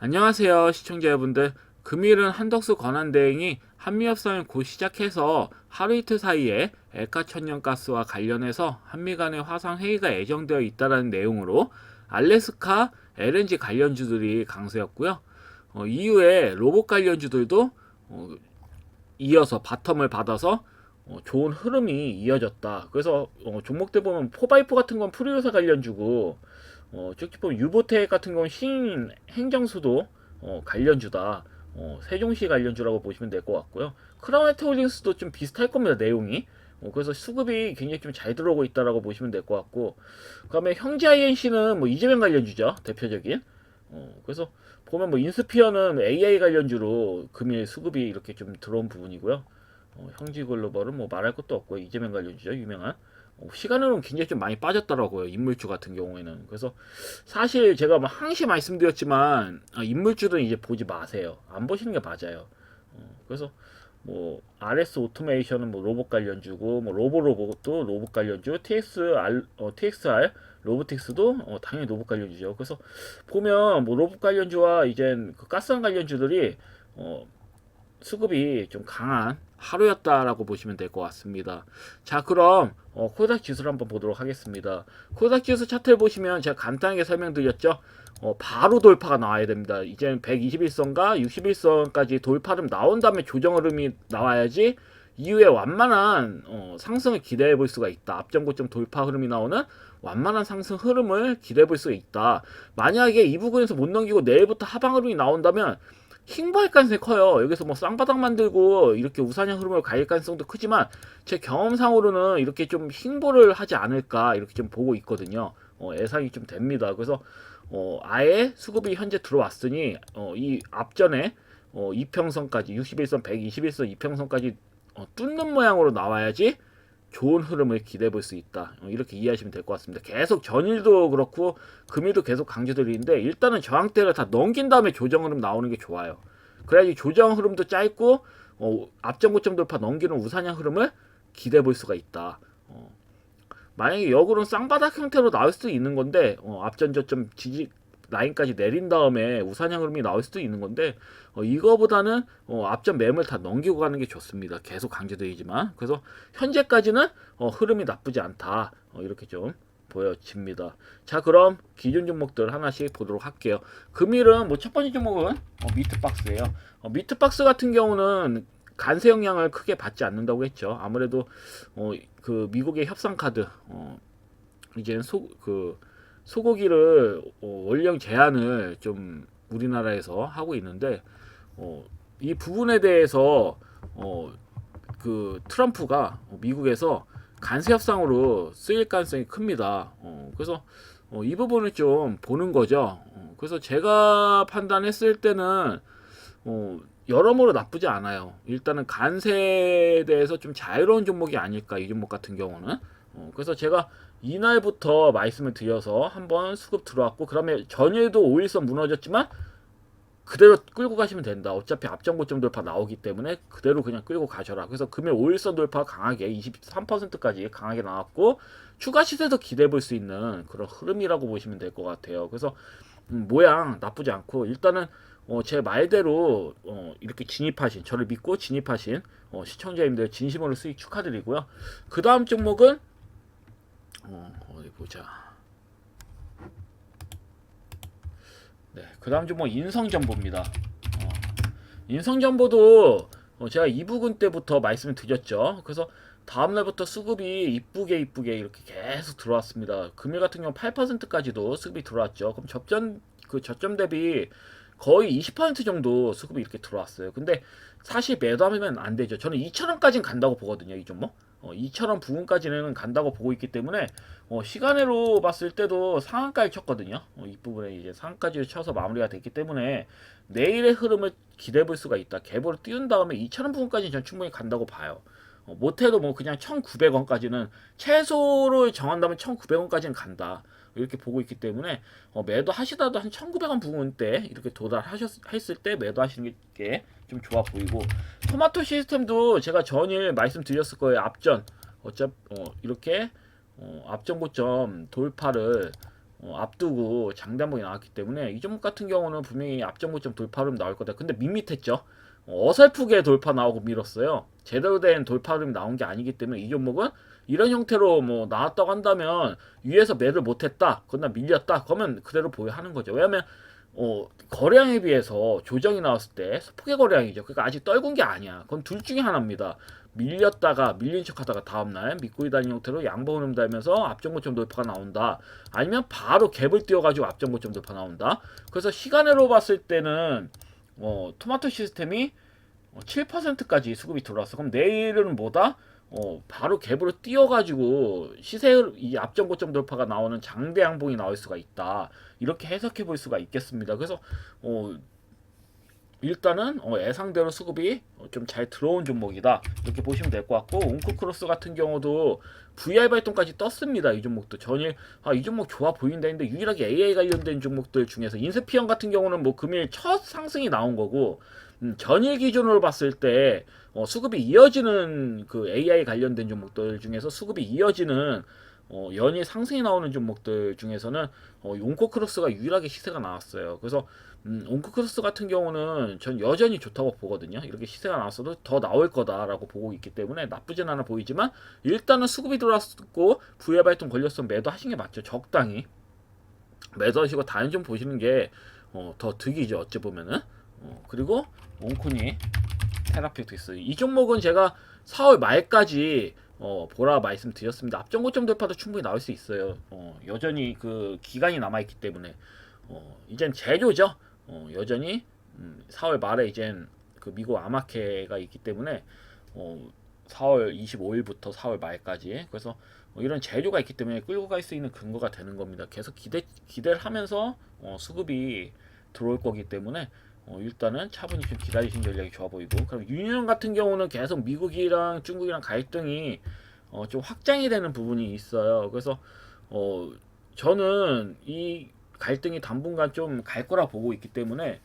안녕하세요 시청자 여러분들 금일은 한덕수 권한대행이 한미협상을 곧 시작해서 하루 이틀 사이에 엘카 천연가스와 관련해서 한미 간의 화상 회의가 예정되어 있다는 내용으로 알래스카 LNG 관련주들이 강세였고요. 어, 이후에 로봇 관련주들도 어, 이어서 바텀을 받아서 어, 좋은 흐름이 이어졌다. 그래서 어, 종목들 보면 포바이프 같은 건 프리오사 관련주고 어, 쭉쭉 보면 유보텍 같은 경우는 신 행정수도 어, 관련주다. 어, 세종시 관련주라고 보시면 될 것 같고요. 크라운에트 홀딩스도 좀 비슷할 겁니다. 내용이. 어, 그래서 수급이 굉장히 좀 잘 들어오고 있다라고 보시면 될 것 같고 그다음에 형제 INC는 뭐 이재명 관련주죠. 대표적인. 어, 그래서 보면 뭐 인스피어는 AI 관련주로 금일 수급이 이렇게 좀 들어온 부분이고요. 어, 형지 글로벌은 뭐 말할 것도 없고요. 이재명 관련주죠. 유명한. 어, 시간으로는 굉장히 좀 많이 빠졌더라고요. 인물주 같은 경우에는. 그래서 사실 제가 뭐 항시 말씀드렸지만 아, 인물주는 이제 보지 마세요. 안 보시는 게 맞아요. 어, 그래서 뭐 RS 오토메이션은 뭐 로봇 관련주고 뭐 로보로봇도 로봇 관련주, TXR 어, TXR 로보틱스도 어, 당연히 로봇 관련주죠. 그래서 보면 뭐 로봇 관련주와 이젠 그 가스한 관련주들이 어, 수급이 좀 강한 하루였다라고 보시면 될 것 같습니다. 자, 그럼 어, 코닥 지수를 한번 보도록 하겠습니다. 코닥 지수 차트를 보시면 제가 간단하게 설명드렸죠. 어, 바로 돌파가 나와야 됩니다. 이제는 121선과 61선까지 돌파름 나온 다음에 조정 흐름이 나와야지 이후에 완만한 어, 상승을 기대해 볼 수가 있다. 앞전 고점 돌파 흐름이 나오는 완만한 상승 흐름을 기대해 볼 수가 있다. 만약에 이 부분에서 못 넘기고 내일부터 하방 흐름이 나온다면 킹보할 가능성이 커요. 여기서 뭐 쌍바닥 만들고 이렇게 우산형 흐름으로 갈 가능성도 크지만 제 경험상으로는 이렇게 좀 킹보를 하지 않을까 이렇게 좀 보고 있거든요. 어, 예상이 좀 됩니다. 그래서 어, 아예 수급이 현재 들어왔으니 어, 이 앞전에 어, 이평선까지 61선, 121선 이평선까지 어, 뚫는 모양으로 나와야지 좋은 흐름을 기대해 볼 수 있다. 어, 이렇게 이해하시면 될 것 같습니다. 계속 전일도 그렇고 금일도 계속 강조드리는데 일단은 저항대를 다 넘긴 다음에 조정 흐름 나오는 게 좋아요. 그래야지 조정 흐름도 짧고 어, 앞전 고점 돌파 넘기는 우산형 흐름을 기대해 볼 수가 있다. 어, 만약에 역으로는 쌍바닥 형태로 나올 수도 있는 건데 어, 앞전 저점 지지 라인까지 내린 다음에 우산형 흐름이 나올 수도 있는 건데 어, 이거보다는 어, 앞전 매물 다 넘기고 가는 게 좋습니다. 계속 강조드리지만 그래서 현재까지는 어, 흐름이 나쁘지 않다 어, 이렇게 좀 보여집니다. 자 그럼 기존 종목들 하나씩 보도록 할게요. 금일은 뭐 첫 번째 종목은 어, 미트박스예요. 어, 미트박스 같은 경우는 간세 영향을 크게 받지 않는다고 했죠. 아무래도 어, 그 미국의 협상 카드 어, 이제는 소 그 소고기를 어, 원령 제한을 좀 우리나라에서 하고 있는데 어, 이 부분에 대해서 어, 그 트럼프가 미국에서 간세 협상으로 쓰일 가능성이 큽니다. 어, 그래서 어, 이 부분을 좀 보는 거죠. 어, 그래서 제가 판단했을 때는 어, 여러모로 나쁘지 않아요. 일단은 간세에 대해서 좀 자유로운 종목이 아닐까 이 종목 같은 경우는. 어, 그래서 제가 이날부터 말씀을 드려서 한번 수급 들어왔고 그다음에 전일도 5일선 무너졌지만 그대로 끌고 가시면 된다. 어차피 앞전 고점 돌파 나오기 때문에 그대로 그냥 끌고 가셔라. 그래서 금일 5일선 돌파 강하게 23%까지 강하게 나왔고 추가 시세도 기대해 볼 수 있는 그런 흐름이라고 보시면 될 것 같아요. 그래서 음, 모양 나쁘지 않고 일단은 어, 제 말대로 어, 이렇게 진입하신 저를 믿고 진입하신 어, 시청자님들 진심으로 수익 축하드리고요. 그 다음 종목은 어, 어디 보자. 네, 그 다음 종목 인성정보입니다. 어, 인성정보도 어, 제가 이 부분 때부터 말씀을 드렸죠. 그래서 다음날부터 수급이 이쁘게 이쁘게 이렇게 계속 들어왔습니다. 금일 같은 경우 8%까지도 수급이 들어왔죠. 그럼 접전 그 저점 대비 거의 20% 정도 수급이 이렇게 들어왔어요. 근데 사실 매도하면 안 되죠. 저는 2,000원까지는 간다고 보거든요. 이 종목. 어, 2,000원 부분까지는 간다고 보고 있기 때문에 어, 시간으로 봤을 때도 상한가를 쳤거든요. 어, 이 부분에 이제 상한까지 쳐서 마무리가 됐기 때문에 내일의 흐름을 기대해 볼 수가 있다. 갭으로 띄운 다음에 2,000원 부분까지는 전 충분히 간다고 봐요. 어, 못해도 뭐 그냥 1,900원까지는 최소로 정한다면 1,900원까지는 간다. 이렇게 보고 있기 때문에 어, 매도 하시다도 한 1,900원 부분 때 이렇게 도달하셨을 때 매도 하시는 게 좀 좋아 보이고 토마토 시스템도 제가 전일 말씀드렸을 거예요. 앞전 어차피 어, 이렇게 어, 앞전 고점 돌파를 어, 앞두고 장단봉이 나왔기 때문에 이 종목 같은 경우는 분명히 앞전 고점 돌파름 나올 거다. 근데 밋밋했죠. 어, 어설프게 돌파 나오고 밀었어요. 제대로 된 돌파름이 나온 게 아니기 때문에 이 종목은 이런 형태로 뭐 나왔다고 한다면 위에서 매를 못했다, 그러나 밀렸다, 그러면 그대로 보유하는 거죠. 왜냐하면 어, 거래량에 비해서 조정이 나왔을 때 소폭의 거래량이죠. 그러니까 아직 떨군 게 아니야. 그건 둘 중에 하나입니다. 밀렸다가 밀린 척하다가 다음날 믿고 있다는 형태로 양보 흐름 달면서 앞전고점 돌파가 나온다. 아니면 바로 갭을 띄워가지고 앞전고점 돌파 나온다. 그래서 시간으로 봤을 때는 어, 토마토 시스템이 7%까지 수급이 들어왔어. 그럼 내일은 뭐다? 어, 바로 갭으로 띄워가지고 시세 이 앞전 고점 돌파가 나오는 장대 양봉이 나올 수가 있다. 이렇게 해석해 볼 수가 있겠습니다. 그래서 어, 일단은 어, 예상대로 수급이 좀 잘 들어온 종목이다. 이렇게 보시면 될 것 같고 웅크크로스 같은 경우도 VR 발동까지 떴습니다 이 종목도. 전일 아 이 종목 좋아 보인다 했는데 유일하게 AI 관련된 종목들 중에서 인스피언 같은 경우는 뭐 금일 첫 상승이 나온 거고 음, 전일 기준으로 봤을 때 어, 수급이 이어지는 그 AI 관련된 종목들 중에서 수급이 이어지는 어, 연일 상승이 나오는 종목들 중에서는 어, 용코크로스가 유일하게 시세가 나왔어요. 그래서 음, 온크크로스 같은 경우는 전 여전히 좋다고 보거든요. 이렇게 시세가 나왔어도 더 나올 거다라고 보고 있기 때문에 나쁘진 않아 보이지만 일단은 수급이 들어왔고 부의 발동 걸렸으면 매도 하신 게 맞죠. 적당히 매도하시고 다른 좀 보시는 게 어, 더 득이죠. 어찌 보면은 어, 그리고 온코니 테라피우틱스 이 종목은 제가 4월 말까지 어, 보라 말씀드렸습니다. 앞전 고점 돌파도 충분히 나올 수 있어요. 어, 여전히 그 기간이 남아 있기 때문에 어, 이젠 제조죠. 어, 여전히 음, 4월 말에 이젠 그 미국 아마케가 있기 때문에 어, 4월 25일부터 4월 말까지 그래서 어, 이런 재료가 있기 때문에 끌고 갈 수 있는 근거가 되는 겁니다. 계속 기대 기대를 하면서 어, 수급이 들어올 거기 때문에 어, 일단은 차분히 좀 기다리신 전략이 좋아 보이고 그럼 유니언 같은 경우는 계속 미국이랑 중국이랑 갈등이 어, 좀 확장이 되는 부분이 있어요. 그래서 어, 저는 이 갈등이 당분간 좀 갈 거라 보고 있기 때문에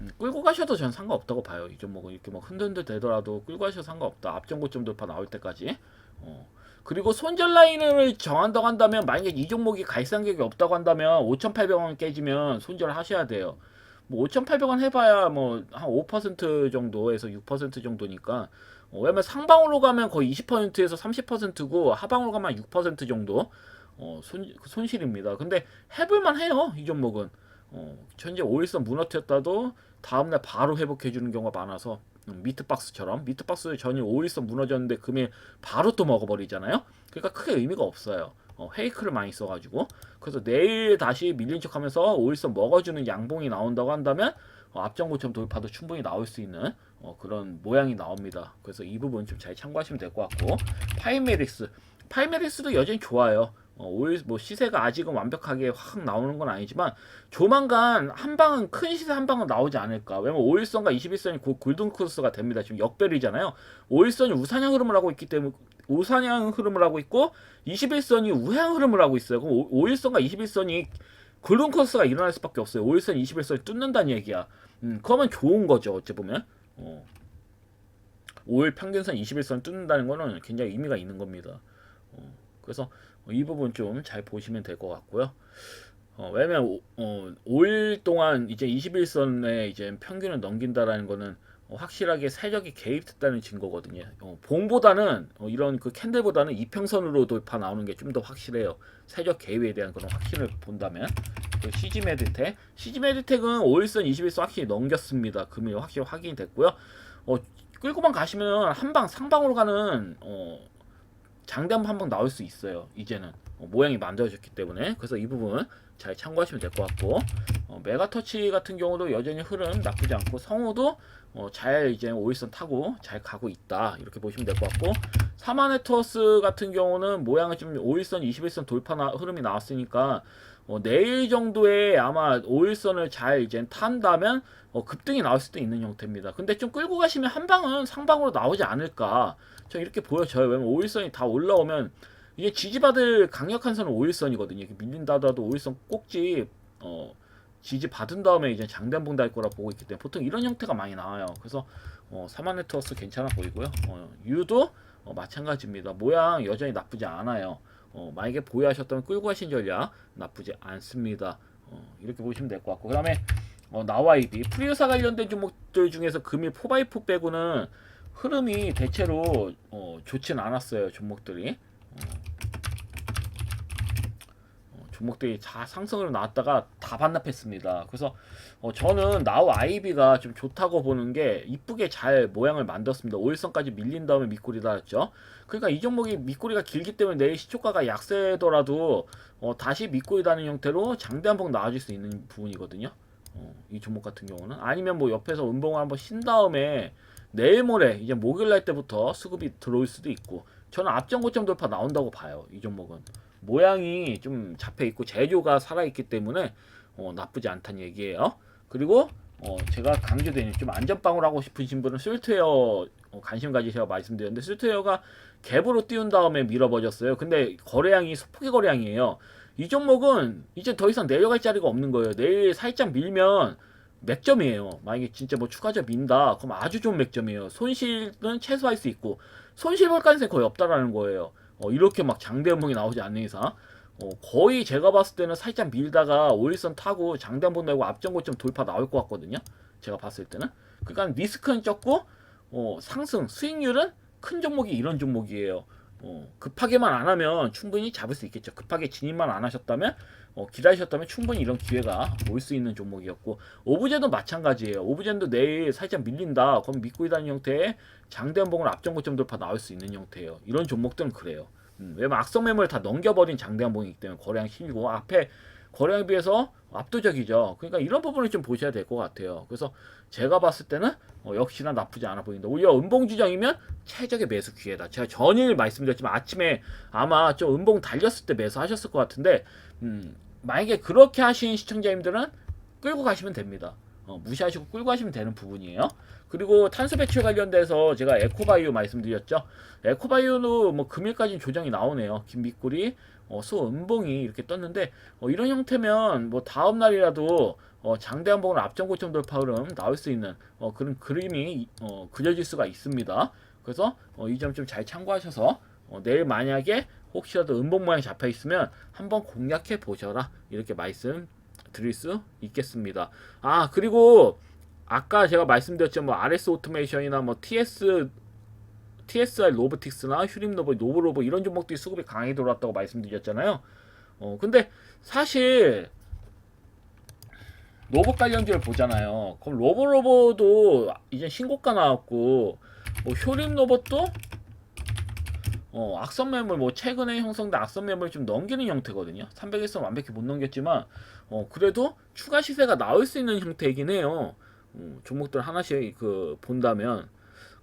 음, 끌고 가셔도 전 상관없다고 봐요. 이 종목은 이렇게 막 흔들흔들 되더라도 끌고 가셔도 상관없다. 앞전고점 돌파 나올 때까지. 어. 그리고 손절 라인을 정한다고 한다면 만약에 이 종목이 갈상격이 없다고 한다면 5,800원 깨지면 손절을 하셔야 돼요. 뭐 5,800원 해봐야 뭐 한 5% 정도에서 6% 정도니까 어, 왜냐면 상방으로 가면 거의 20%에서 30%고 하방으로 가면 6% 정도 어, 손, 손실입니다. 근데 해볼만 해요 이 종목은 어, 현재 5일선 무너뜨렸다도 다음날 바로 회복해주는 경우가 많아서 음, 미트박스처럼 미트박스 전일 5일선 무너졌는데 금일 바로 또 먹어버리잖아요. 그러니까 크게 의미가 없어요. 어, 페이크를 많이 써가지고 그래서 내일 다시 밀린 척하면서 5일선 먹어주는 양봉이 나온다고 한다면 어, 앞전고점 돌파도 충분히 나올 수 있는 어, 그런 모양이 나옵니다. 그래서 이 부분 좀 잘 참고하시면 될 것 같고 파이메리스 파이메리스도 여전히 좋아요. 어, 오일 뭐 시세가 아직은 완벽하게 확 나오는 건 아니지만 조만간 한 방은 큰 시세 한 방은 나오지 않을까. 왜냐면 5일선과 21선이 곧 골든 크로스가 됩니다. 지금 역별이잖아요. 5일선이 우상향 흐름을 하고 있기 때문에 우상향 흐름을 하고 있고 21선이 우향 흐름을 하고 있어요. 그럼 5, 일선과 21선이 골든 크로스가 일어날 수밖에 없어요. 5일선, 21선이 뚫는다는 얘기야. 음, 그러면 좋은 거죠. 어찌 보면. 어. 5일 평균선 21선 뚫는다는 거는 굉장히 의미가 있는 겁니다. 어, 그래서 이 부분 좀 잘 보시면 될 것 같고요. 어, 왜냐면 오, 어, 5일 동안 이제 21선에 이제 평균을 넘긴다라는 거는 어, 확실하게 세력이 개입됐다는 증거거든요. 어, 봉보다는 어, 이런 그 캔들보다는 이평선으로 돌파 나오는 게 좀 더 확실해요. 세력 개입에 대한 그런 확신을 본다면 그 CG 메드텍, CG 메드텍은 5일선, 21선 확실히 넘겼습니다. 금일 확실히 확인이 됐고요. 어, 끌고만 가시면 한방 상방으로 가는 어, 장담 한방 나올 수 있어요. 이제는. 어, 모양이 만들어졌기 때문에. 그래서 이 부분 잘 참고하시면 될 것 같고. 어, 메가터치 같은 경우도 여전히 흐름 나쁘지 않고 성우도 어, 잘 이제 5일선 타고 잘 가고 있다. 이렇게 보시면 될 것 같고. 사마네트워스 같은 경우는 모양은 좀 5일선 21선 돌파 나, 흐름이 나왔으니까 어, 내일 정도에 아마 5일선을 잘 이제 탄다면 어, 급등이 나올 수도 있는 형태입니다. 근데 좀 끌고 가시면 한 방은 상방으로 나오지 않을까. 저 이렇게 보여져요. 왜냐면 5일선이 다 올라오면 이게 지지받을 강력한 선은 5일선이거든요. 이렇게 밀린다 하더라도 5일선 꼭지 어, 지지 받은 다음에 이제 장단 봉 달 거라 보고 있기 때문에 보통 이런 형태가 많이 나와요. 그래서 어, 사마네트워스 괜찮아 보이고요. 어, 유도 어, 마찬가지입니다. 모양 여전히 나쁘지 않아요. 어, 만약에 보유하셨다면 끌고 가신 전략 나쁘지 않습니다. 어, 이렇게 보시면 될 것 같고. 그 다음에 어, 나와이비 프리우사 관련된 종목들 중에서 금일 포바이프 빼고는 흐름이 대체로 어, 좋진 않았어요 종목들이. 어, 어, 종목들이 다 상승으로 나왔다가 다 반납했습니다. 그래서 어, 저는 나우 아이비가 좀 좋다고 보는 게 이쁘게 잘 모양을 만들었습니다. 5일선까지 밀린 다음에 밑꼬리 달았죠. 그러니까 이 종목이 밑꼬리가 길기 때문에 내일 시초가가 약세더라도 어, 다시 밑꼬리 다는 형태로 장대 한번 나와줄 수 있는 부분이거든요. 어, 이 종목 같은 경우는 아니면 뭐 옆에서 음봉을 한번 신 다음에 내일 모레 이제 목요일 날 때부터 수급이 들어올 수도 있고 저는 앞전 고점 돌파 나온다고 봐요. 이 종목은 모양이 좀 잡혀 있고 재료가 살아 있기 때문에 어, 나쁘지 않다는 얘기예요. 그리고 어, 제가 강조드리는 좀 안전빵을 하고 싶으신 분은 스위트웨어 어, 관심 가지셔야 말씀드렸는데 스위트웨어가 갭으로 띄운 다음에 밀어버렸어요. 근데 거래량이 소폭의 거래량이에요. 이 종목은 이제 더 이상 내려갈 자리가 없는 거예요. 내일 살짝 밀면 맥점이에요. 만약에 진짜 뭐 추가적 민다, 그럼 아주 좋은 맥점이에요. 손실은 최소화할 수 있고 손실 볼 가능성이 거의 없다라는 거예요. 어, 이렇게 막 장대 음봉이 나오지 않는 이상 어, 거의 제가 봤을 때는 살짝 밀다가 5일선 타고 장대 한번 내고 앞전 고점 돌파 나올 것 같거든요. 제가 봤을 때는. 그러니까 리스크는 적고 어, 상승 수익률은 큰 종목이 이런 종목이에요. 어, 급하게만 안 하면 충분히 잡을 수 있겠죠. 급하게 진입만 안 하셨다면 어, 기다리셨다면 충분히 이런 기회가 올 수 있는 종목이었고 오브제도 마찬가지예요. 오브제도 내일 살짝 밀린다. 그럼 믿고 있다는 형태의 장대 한봉을 앞전 고점 돌파 나올 수 있는 형태예요. 이런 종목들은 그래요. 음, 왜냐면 악성 매물 다 넘겨버린 장대 한봉이기 때문에 거래량 실리고 앞에 거래량에 비해서 압도적이죠. 그러니까 이런 부분을 좀 보셔야 될 것 같아요. 그래서 제가 봤을 때는 어, 역시나 나쁘지 않아 보인다. 오히려 음봉 지정이면 최적의 매수 기회다. 제가 전일 말씀드렸지만 아침에 아마 좀 음봉 달렸을 때 매수하셨을 것 같은데 음, 만약에 그렇게 하신 시청자님들은 끌고 가시면 됩니다. 어, 무시하시고 끌고 가시면 되는 부분이에요. 그리고 탄소 배출 관련돼서 제가 에코바이오 말씀드렸죠. 에코바이오도 뭐 금일까지 조정이 나오네요. 김미꾸리, 어, 소음봉이 이렇게 떴는데 어, 이런 형태면 뭐 다음 날이라도 어, 장대 한봉을 앞전 고점 돌파 흐름 나올 수 있는 어, 그런 그림이 어, 그려질 수가 있습니다. 그래서 어, 이 점 좀 잘 참고하셔서 어, 내일 만약에 혹시라도 음봉 모양이 잡혀 있으면 한번 공략해 보셔라 이렇게 말씀 드릴 수 있겠습니다. 아 그리고 아까 제가 말씀드렸죠 뭐 RS 오토메이션이나 뭐 TS TSR 로보틱스나 휴림 로봇, 노브로보 이런 종목들이 수급이 강하게 들어왔다고 말씀드렸잖아요. 어 근데 사실 로봇 관련주를 보잖아요. 그럼 로보로보도 이제 신고가 나왔고 뭐 효림 로봇도 어, 악성 매물 뭐 최근에 형성된 악성 매물 좀 넘기는 형태거든요. 300일선 완벽히 못 넘겼지만 어, 그래도 추가 시세가 나올 수 있는 형태이긴 해요. 어, 종목들 하나씩 그 본다면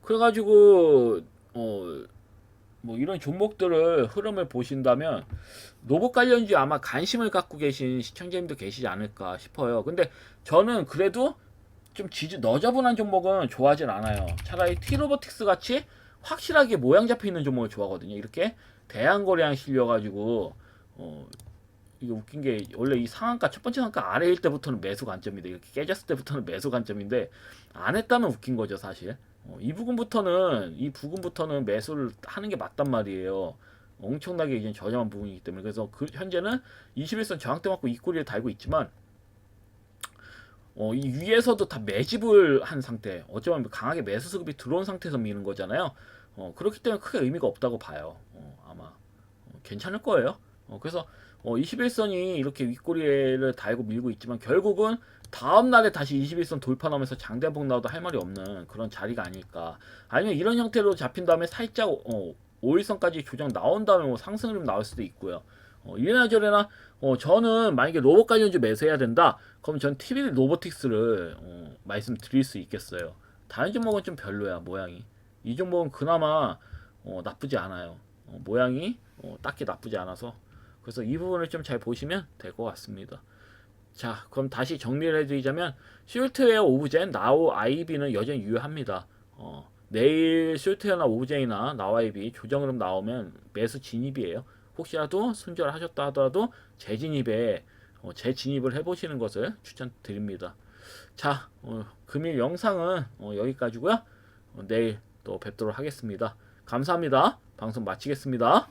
그래가지고 어 뭐 이런 종목들을 흐름을 보신다면 로봇 관련주 아마 관심을 갖고 계신 시청자님도 계시지 않을까 싶어요. 근데 저는 그래도 좀 지지 너저분한 종목은 좋아하진 않아요. 차라리 티로보틱스 같이 확실하게 모양 잡혀 있는 종목을 좋아하거든요. 이렇게 대항거래량 실려가지고 어 이게 웃긴 게 원래 이 상한가 첫 번째 상한가 아래일 때부터는 매수 관점인데 이렇게 깨졌을 때부터는 매수 관점인데 안 했다면 웃긴 거죠 사실. 어, 이 부분부터는 이 부분부터는 매수를 하는 게 맞단 말이에요. 엄청나게 이제 저렴한 부분이기 때문에 그래서 그 현재는 21선 저항대 맞고 입꼬리를 달고 있지만 어, 이 위에서도 다 매집을 한 상태. 어쩌면 강하게 매수 수급이 들어온 상태에서 미는 거잖아요. 어, 그렇기 때문에 크게 의미가 없다고 봐요. 어, 아마 어, 괜찮을 거예요. 어, 그래서 어, 21선이 이렇게 윗꼬리를 달고 밀고 있지만 결국은 다음 날에 다시 21선 돌파하면서 장대봉 나와도 할 말이 없는 그런 자리가 아닐까. 아니면 이런 형태로 잡힌 다음에 살짝 어, 5일선까지 조정 나온 다음에 뭐 상승 흐름 나올 수도 있고요. 어, 이래나 저래나 어, 저는 만약에 로봇 관련주 매수해야 된다. 그럼 전 TV 로보틱스를 어, 말씀드릴 수 있겠어요. 다른 종목은 좀 별로야 모양이. 이 종목은 그나마 어, 나쁘지 않아요. 어, 모양이 어, 딱히 나쁘지 않아서 그래서 이 부분을 좀 잘 보시면 될 것 같습니다. 자, 그럼 다시 정리를 해드리자면 슐트웨어 오브젠, 나우 아이비는 여전히 유효합니다. 어, 내일 슐트웨어나 오브젠이나 나우 아이비 조정 흐름 나오면 매수 진입이에요. 혹시라도 순절하셨다 하더라도 재진입에 어, 재진입을 해보시는 것을 추천드립니다. 자, 어, 금일 영상은 어, 여기까지고요. 어, 내일 또 뵙도록 하겠습니다. 감사합니다. 방송 마치겠습니다.